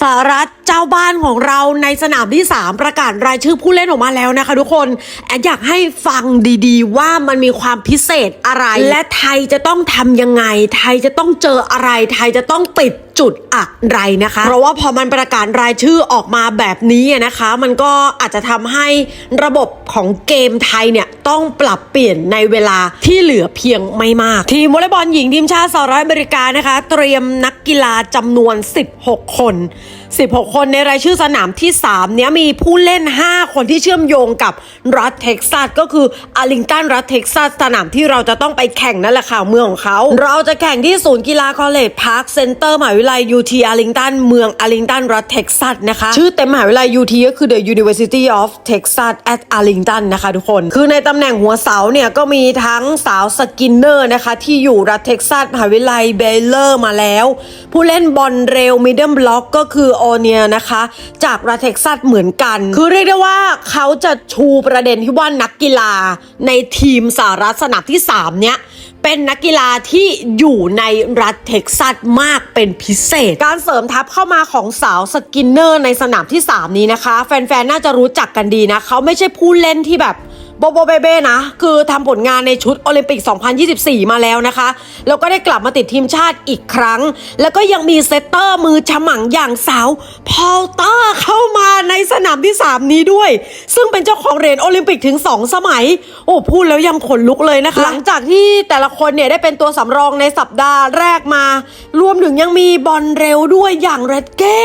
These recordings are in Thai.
สหรัฐเจ้าบ้านของเราในสนามที่ 3 ประกาศรายชื่อผู้เล่นออกมาแล้วนะคะทุกคนแอดอยากให้ฟังดีๆ ว่ามันมีความพิเศษอะไร และไทยจะต้องทำยังไง ไทยจะต้องเจออะไร ไทยจะต้องปิดจุดอะไรนะคะ เพราะว่าพอมันประกาศรายชื่อออกมาแบบนี้นะคะ มันก็อาจจะทำให้ระบบของเกมไทยเนี่ยต้องปรับเปลี่ยนในเวลาที่เหลือเพียงไม่มาก ทีมวอลเลย์บอลหญิงทีมชาติสหรัฐอเมริกานะคะ เตรียมนักกีฬาจำนวน 16 คน 16 คนในรายชื่อสนามที่ 3 เนี้ยมีผู้เล่น 5 คนที่เชื่อมโยงกับรัฐเท็กซัสก็คืออาริงตันรัฐเท็กซัสสนามที่เราจะต้องไปแข่งนั่นแหละค่ะเมืองของเขา เราจะแข่งที่ศูนย์กีฬาคอลเลจพาร์คเซ็นเตอร์มหาวิทยาลัย UT อาริงตันเมืองอาริงตันรัฐเท็กซัสนะคะชื่อเต็มมหาวิทยาลัย UT ก็คือ The University of Texas at Arlington นะคะทุกคนคือในตตำแหน่งหัวเสาเนี่ยก็มีทั้งสาวสกินเนอร์นะคะที่อยู่รัฐเท็กซัสมหาวิทยาลัยเบลเลอร์มาแล้ว ผู้เล่นบอลเร็วมิดเดิลบล็อกก็คือโอเนียนะคะ จากรัฐเท็กซัสเหมือนกัน คือเรียกได้ว่าเขาจะชูประเด็นที่ว่านักกีฬาในทีมสหรัฐสนามที่ 3 เนี้ยเป็นนักกีฬาที่อยู่ในรัฐเท็กซัสมากเป็นพิเศษ การเสริมทัพเข้ามาของสาวสกินเนอร์ในสนามที่ 3 นี้นะคะ แฟนๆ น่าจะรู้จักกันดีนะเขาไม่ใช่ผู้เล่นที่แบบ โบโบเบเบ้นะ คือทำผลงานในชุดโอลิมปิก 2024 มาแล้วนะคะ แล้วก็ได้กลับมาติดทีมชาติอีกครั้ง แล้วก็ยังมีเซตเตอร์มือฉมังอย่างสาว พอลเตอร์เข้ามาในสนามที่ 3 นี้ด้วย ซึ่งเป็นเจ้าของเหรียญโอลิมปิกถึง 2 สมัย โอ้พูดแล้วยังขนลุกเลยนะคะ หลังจากที่แต่ละคนเนี่ยได้เป็นตัวสำรองในสัปดาห์แรกมา รวมถึงยังมีบอลเร็วด้วยอย่างเรดเก้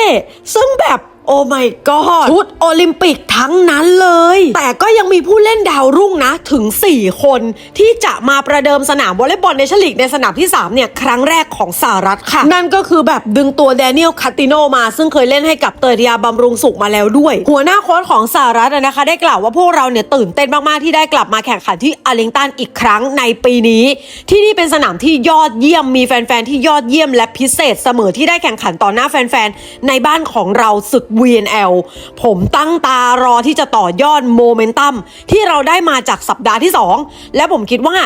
ซึ่งแบบ โอ้ my god ชุดโอลิมปิกทั้งนั้นเลย แต่ก็ยังมีผู้เล่นดาวรุ่งนะ ถึง 4 คน ที่จะมาประเดิมสนามวอลเลย์บอลในชลีกในสนามที่ 3 เนี่ย ครั้งแรกของสหรัฐค่ะ นั่นก็คือแบบดึงตัวแดเนียลคาติโนมา ซึ่งเคยเล่นให้กับเตยยาบำรุงสุขมาแล้วด้วย หัวหน้าโค้ชของสหรัฐอะนะคะ ได้กล่าวว่าพวกเราเนี่ยตื่นเต้นมาก ๆ ที่ได้กลับมาแข่งขันที่อาร์ลิงตันอีกครั้งในปีนี้ ที่นี่เป็นสนามที่ยอดเยี่ยมมีแฟน ๆ ที่ยอดเยี่ยมและพิเศษเสมอที่ได้แข่งขันต่อหน้าแฟน ๆ ในบ้านของเราศึก VNL ผมตั้งตารอที่จะต่อยอดโมเมนตัมที่เราได้มาจากสัปดาห์ที่ 2 และผมคิดว่า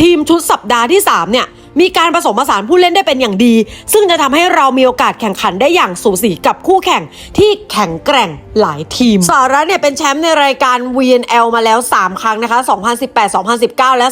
ทีมชุดสัปดาห์ที่ 3 เนี่ยมีการผสมผสานผู้เล่นได้เป็นอย่างดี ซึ่งจะทำให้เรามีโอกาสแข่งขันได้อย่างสูสีกับคู่แข่งที่แข็งแกร่งหลายทีมสหรัฐเนี่ยเป็นแชมป์ในรายการ VNL มาแล้ว 3 ครั้งนะคะ 2018 2019 และ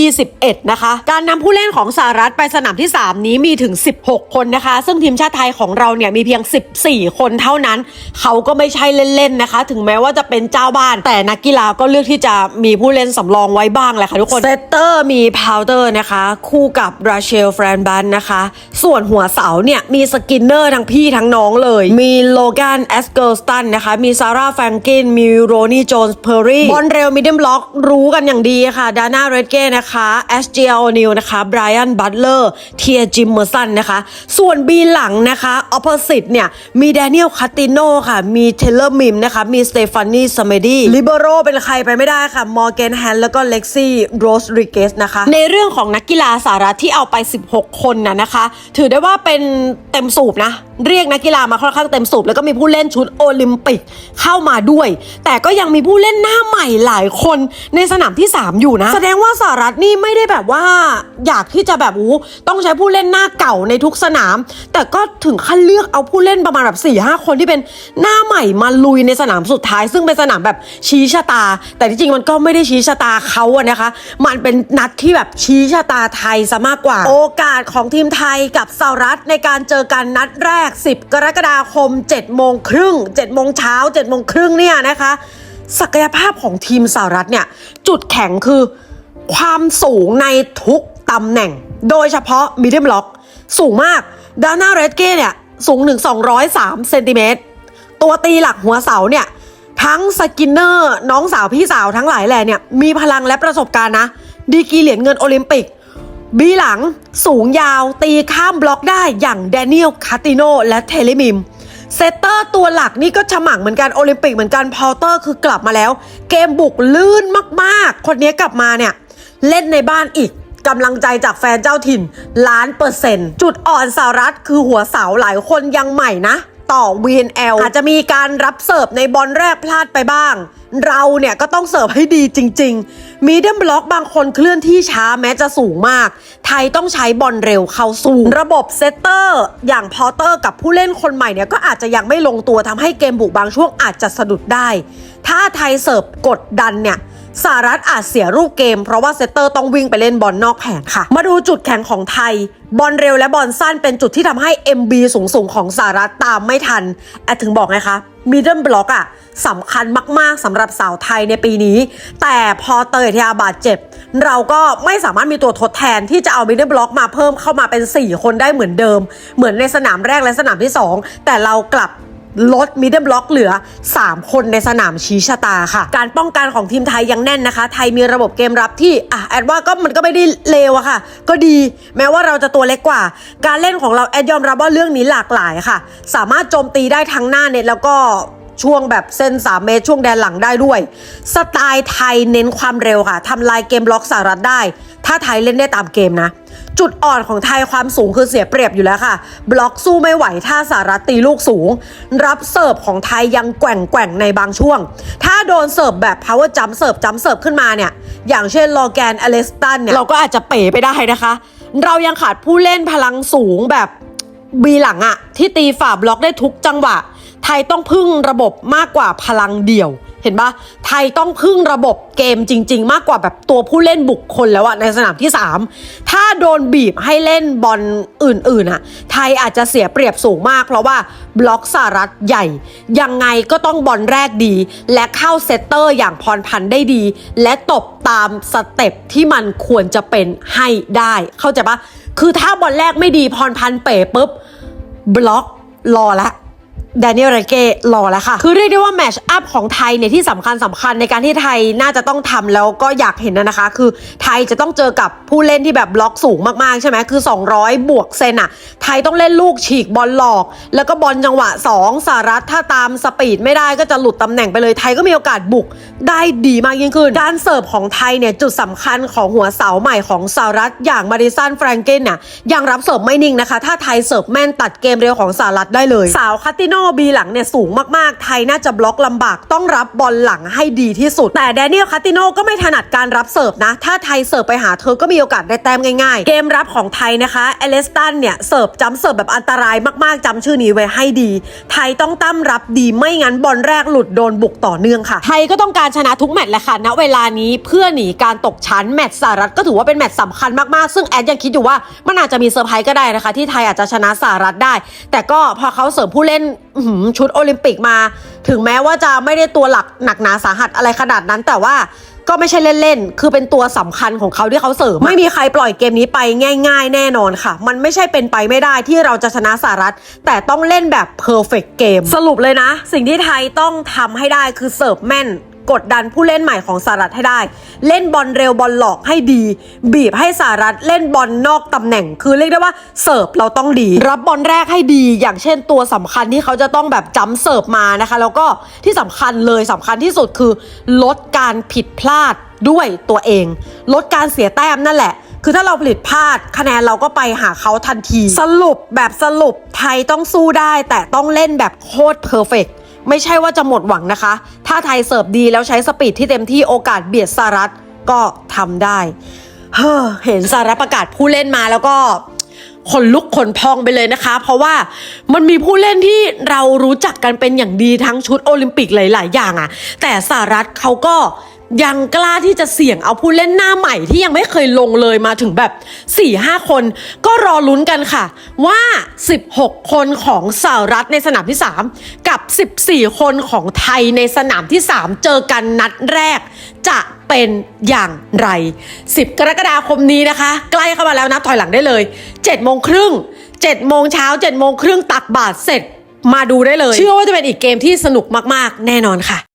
2021 นะคะ การนำผู้เล่นของสหรัฐไปสนามที่ 3 นี้มีถึง 16 คนนะคะ ซึ่งทีมชาติไทยของเราเนี่ยมีเพียง 14 คนเท่านั้น เขาก็ไม่ใช่เล่นๆนะคะ ถึงแม้ว่าจะเป็นเจ้าบ้าน แต่นักกีฬาก็เลือกที่จะมีผู้เล่นสำรองไว้บ้างแหละค่ะทุกคนเซตเตอร์มีพาวเตอร์นะคะ คู่กับราเชลแฟรนบันนะคะ ส่วนหัวเสาเนี่ยมีสกินเนอร์ทั้งพี่ทั้งน้องเลย มีโลแกนแอสเกิลสตันนะคะ มีซาร่าแฟรงกิน มีโรนี่โจนส์เพอร์รี่ บอลเรลมิดเดิลบล็อกรู้กันอย่างดีค่ะ ดาน่าเรดเก้นะคะแอสเจียโอนิลนะคะไบรอันบัตเลอร์เทียจิมเมอร์สันนะคะ ส่วนบีหลังนะคะออ p โ s ิ t เนี่ยมีแดเนียลคาติโนค่ะ มีเทเลอร์มิมนะคะ มีสเตฟานีสเมดีลิเบโรเป็นใครไปไม่ได้ค่ะมอร์แกนแฮนแล้วก็เล็กซี่โรสริเกสนะคะ ในเรื่องของนักกีฬาสหรัที่เอาไป 16 คนนะนะคะ ถือได้ว่าเป็นเต็มสูบนะ เรียกนักกีฬามาค่อนข้างเต็มสูบแล้วก็มีผู้เล่นชุดโอลิมปิกเข้ามาด้วย แต่ก็ยังมีผู้เล่นหน้าใหม่หลายคนในสนามที่ 3 อยู่นะ แสดงว่าสหรัฐนี่ไม่ได้แบบว่าอยากที่จะแบบอู้ต้องใช้ผู้เล่นหน้าเก่าในทุกสนาม แต่ก็ถึงขั้นเลือกเอาผู้เล่นประมาณแบบ4ี่ห้าคนที่เป็นหน้าใหม่มาลุยในสนามสุดท้าย ซึ่งเป็นสนามแบบชี้ชะตา แต่ที่จริงมันก็ไม่ได้ชี้ชะตาเขาอะนะคะ มันเป็นนัดที่แบบชี้ชะตาไทยซะมากกว่า โอกาสของทีมไทยกับสหรัฐในการเจอกันนัดแรก 10 กรกฎาคม7โมงครึ่ง7โมงเช้า7โมงครึ่งเนี่ยนะคะ ศักยภาพของทีมสหรัฐเนี่ย จุดแข็งคือความสูงในทุกตำแหน่ง โดยเฉพาะมิดเดิลล็อก สูงมากดาน่าเรดเก้เนี่ยสูงถึง 203 เซนติเมตร ตัวตีหลักหัวเสาเนี่ย ทั้งสกินเนอร์ น้องสาวพี่สาวทั้งหลายแหล่เนี่ย มีพลังและประสบการณ์นะ ดีกีเหรียญเงินโอลิมปิก บีหลังสูงยาวตีข้ามบล็อกได้อย่างแดเนียลคาติโนและเทเลมิมเซตเตอร์ตัวหลักนี่ก็ฉมังเหมือนกัน โอลิมปิกเหมือนกันพอลเตอร์คือกลับมาแล้ว เกมบุกลื่นมากๆ คนนี้กลับมาเนี่ย เล่นในบ้านอีกกำลังใจจากแฟนเจ้าถิ่นล้านเปอร์เซ็นต์จุดอ่อนสหรัฐคือหัวเสาหลายคนยังใหม่นะ ต่อ VNL อาจจะมีการรับเสิร์ฟในบอลแรกพลาดไปบ้าง เราเนี่ยก็ต้องเสิร์ฟให้ดีจริง ๆ มีเดิมบล็อกบางคนเคลื่อนที่ช้าแม้จะสูงมาก ไทยต้องใช้บอลเร็วเข้าสู้ระบบเซตเตอร์ อย่างพอเตอร์กับผู้เล่นคนใหม่เนี่ยก็อาจจะยังไม่ลงตัวทำให้เกมบุกบางช่วงอาจจะสะดุดได้ ถ้าไทยเสิร์ฟกดดันเนี่ย สหรัฐอาจเสียรูปเกม เพราะว่าเซตเตอร์ต้องวิ่งไปเล่นบอลนอกแผงค่ะ มาดูจุดแข็งของไทย บอลเร็วและบอลสั้นเป็นจุดที่ทำให้ MB สูงสูงของสหรัฐตามไม่ทัน แอดถึงบอกไงคะมิดเดิลบล็อกอะสำคัญมากๆสำหรับสาวไทยในปีนี้ แต่พอเตยทยาบาดเจ็บ เราก็ไม่สามารถมีตัวทดแทนที่จะเอามิดเดิลบล็อกมาเพิ่มเข้ามาเป็น 4 คนได้เหมือนเดิม เหมือนในสนามแรกและสนามที่ 2 แต่เรากลับ ลดมิดเดิลบล็อกเหลือ 3 คนในสนามชี้ชะตาค่ะ การป้องกันของทีมไทยยังแน่นนะคะ ไทยมีระบบเกมรับที่อะแอดว่าก็มันก็ไม่ได้เลวอะค่ะ ก็ดีแม้ว่าเราจะตัวเล็กกว่า การเล่นของเราแอดยอมรับว่าเรื่องนี้หลากหลายค่ะ สามารถโจมตีได้ทั้งหน้าเน็ตแล้วก็ ช่วงแบบเส้น 3 เมตร ช่วงแดนหลังได้ด้วย สไตล์ไทยเน้นความเร็วค่ะทำลายเกมล็อกสหรัฐได้ ถ้าไทยเล่นได้ตามเกมนะ จุดอ่อนของไทยความสูงคือเสียเปรียบอยู่แล้วค่ะ บล็อกสู้ไม่ไหวถ้าสหรัฐตีลูกสูง รับเสิร์ฟของไทยยังแกว่งแกว่งในบางช่วง ถ้าโดนเสิร์ฟแบบ power jump เสิร์ฟจัมเสิร์ฟขึ้นมาเนี่ยอย่างเช่นลอแกนอเลสตันเนี่ยเราก็อาจจะเป๋ไปได้นะคะ เรายังขาดผู้เล่นพลังสูงแบบบีหลังอะที่ตีฝ่าบล็อกได้ทุกจังหวะ ไทยต้องพึ่งระบบมากกว่าพลังเดี่ยว เห็นปะไทยต้องพึ่งระบบเกมจริง ๆ มากกว่าแบบตัวผู้เล่นบุคคลแล้วอะในสนามที่ 3 ถ้าโดนบีบให้เล่นบอลอื่นๆอะไทยอาจจะเสียเปรียบสูงมากเพราะว่าบล็อกสหรัฐใหญ่ ยังไงก็ต้องบอลแรกดี และเข้าเซตเตอร์อย่างพรพันธ์ได้ดี และตบตามสเต็ปที่มันควรจะเป็นให้ได้ เข้าใจปะคือถ้าบอลแรกไม่ดีพรพันธ์เป๋ปุ๊บบล็อกรอล้ว แดเนียลเรเก้รอแล้วค่ะ คือเรียกได้ว่าแมชอัพของไทยเนี่ยที่สำคัญสำคัญในการที่ไทยน่าจะต้องทำแล้วก็อยากเห็นนะคะ คือไทยจะต้องเจอกับผู้เล่นที่แบบบล็อกสูงมากๆ ใช่ไหมคือ 200 บวกเซนอะไทยต้องเล่นลูกฉีกบอลหลอก แล้วก็บอลจังหวะ 2สหรัฐถ้าตามสปีดไม่ได้ก็จะหลุดตำแหน่งไปเลยไทยก็มีโอกาสบุกได้ดีมากยิ่งขึ้นการเสิร์ฟของไทยเนี่ยจุดสำคัญของหัวเสาใหม่ของสหรัฐอย่างมาริสันแฟรงเกนเนี่ยยังรับเสิร์ฟไม่นิ่งนะคะ ถ้าไทยเสิร์ฟแม่นตัดเกมเร็วของสหรัฐได้เลย สาวคาติโนบีหลังเนี่ยสูงมากๆ ไทยน่าจะบล็อกลำบากต้องรับบอลหลังให้ดีที่สุด แต่แดเนียลคาติโนก็ไม่ถนัดการรับเสิร์ฟนะ ถ้าไทยเสิร์ฟไปหาเธอก็มีโอกาสได้แต้มง่ายๆ เกมรับของไทยนะคะเอเลสตันเนี่ยเสิร์ฟจำเสิร์ฟแบบอันตรายมากๆจำชื่อนี้ไว้ให้ดี ไทยต้องตั้มรับดีไม่งั้นบอลแรกหลุดโดนบุกต่อเนื่องค่ะ ไทยก็ต้องการชนะทุกแมตช์แหละค่ะณเวลานี้เพื่อหนีการตกชั้นแมตช์สหรัฐก็ถือว่าเป็นแมตช์สำคัญมากๆซึ่งแอดยังคิดอยู่ว่ามันอาจจะมีเซอร์ไพรส์ก็ได้นะคะ ที่ไทยอาจจะชนะสหรัฐได้ แต่ก็พอเขาเสริมผู้เล่นชุดโอลิมปิกมา ถึงแม้ว่าจะไม่ได้ตัวหลักหนักหนาสาหัสอะไรขนาดนั้น แต่ว่าก็ไม่ใช่เล่นๆ คือเป็นตัวสำคัญของเขาที่เขาเสริม ไม่มีใครปล่อยเกมนี้ไปง่าย ๆ แน่นอนค่ะ มันไม่ใช่เป็นไปไม่ได้ที่เราจะชนะสหรัฐ แต่ต้องเล่นแบบเพอร์เฟกต์เกม สรุปเลยนะ สิ่งที่ไทยต้องทำให้ได้คือเสิร์ฟแม่น กดดันผู้เล่นใหม่ของสหรัฐให้ได้ เล่นบอลเร็วบอลหลอกให้ดี บีบให้สหรัฐเล่นบอลนอกตำแหน่ง คือเรียกได้ว่าเสิร์ฟเราต้องดี รับบอลแรกให้ดี อย่างเช่นตัวสำคัญที่เขาจะต้องแบบจำเสิร์ฟมานะคะ แล้วก็ที่สำคัญเลยสำคัญที่สุดคือลดการผิดพลาดด้วยตัวเอง ลดการเสียแต้มนั่นแหละคือถ้าเราผลิตพลาดคะแนนเราก็ไปหาเขาทันที สรุปแบบสรุปไทยต้องสู้ได้ แต่ต้องเล่นแบบโคตรเพอร์เฟก ไม่ใช่ว่าจะหมดหวังนะคะ ถ้าไทยเสิร์ฟดีแล้วใช้สปีดที่เต็มที่โอกาสเบียดสหรัฐก็ทำได้เฮ้อเห็นสหรัฐประกาศผู้เล่นมาแล้วก็ขนลุกขนพองไปเลยนะคะ เพราะว่ามันมีผู้เล่นที่เรารู้จักกันเป็นอย่างดีทั้งชุดโอลิมปิกหลาย ๆ อย่างอะแต่สหรัฐเขาก็ ยังกล้าที่จะเสี่ยงเอาผู้เล่นหน้าใหม่ที่ยังไม่เคยลงเลยมาถึงแบบ4-5 คน ก็รอลุ้นกันค่ะ ว่า 16 คนของสหรัฐในสนามที่ 3 กับ 14 คนของไทยในสนามที่ 3 เจอกันนัดแรก จะเป็นอย่างไร 10 กรกฎาคมนี้นะคะ ใกล้เข้ามาแล้วนะถอยหลังได้เลย7โมงครึ่ง7โมงเช้า7โมงครึ่งตักบาทเสร็จมาดูได้เลย เชื่อว่าจะเป็นอีกเกมที่สนุกมาก ๆ แน่นอนค่ะ